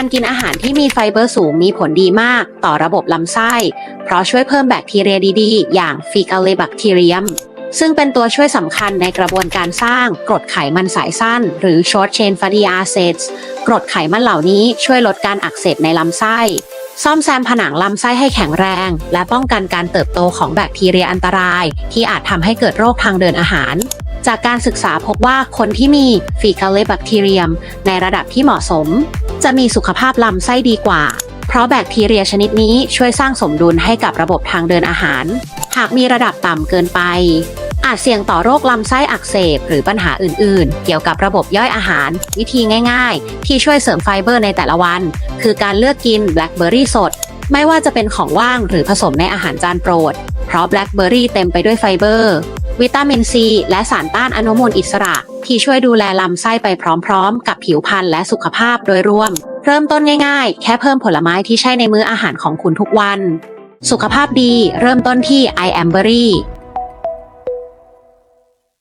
การกินอาหารที่มีไฟเบอร์สูงมีผลดีมาก ต่อระบบลำไส้ เพราะช่วยเพิ่มแบคทีเรียดีๆ อย่างฟีกาเลบัคทีเรียม ซึ่งเป็นตัวช่วยสำคัญในกระบวนการสร้างกรดไขมันสายสั้น หรือ short chain fatty acids กรดไขมันเหล่านี้ช่วยลดการอักเสบในลำไส้ ซ่อมแซมผนังลำไส้ให้แข็งแรง และป้องกันการเติบโตของแบคทีเรียอันตราย ที่อาจทำให้เกิดโรคทางเดินอาหาร จากการศึกษาพบว่าคนที่มีฟีคาเลบัคทีเรียม ในระดับที่เหมาะสม จะมีสุขภาพลำไส้ดีกว่า เพราะแบคทีเรียชนิดนี้ช่วยสร้างสมดุลให้กับระบบทางเดินอาหาร หากมีระดับต่ำเกินไป อาจเสี่ยงต่อโรคลำไส้อักเสบ หรือปัญหาอื่น ๆ เกี่ยวกับระบบย่อยอาหาร วิธีง่าย ๆ ที่ช่วยเสริมไฟเบอร์ในแต่ละวัน คือการเลือกกินแบล็คเบอร์รี่สด ไม่ว่าจะเป็นของว่างหรือผสมในอาหารจานโปรด เพราะแบล็คเบอร์รี่เต็มไปด้วยไฟเบอร์ วิตามินซี และสารต้านอนุมูลอิสระ ที่ช่วยดูแลลำไส้ไปพร้อมๆ กับผิวพรรณและสุขภาพโดยรวม เริ่มต้นง่ายๆ แค่เพิ่มผลไม้ที่ใช้ในมื้ออาหารของคุณทุกวัน สุขภาพดีเริ่มต้นที่ i am berry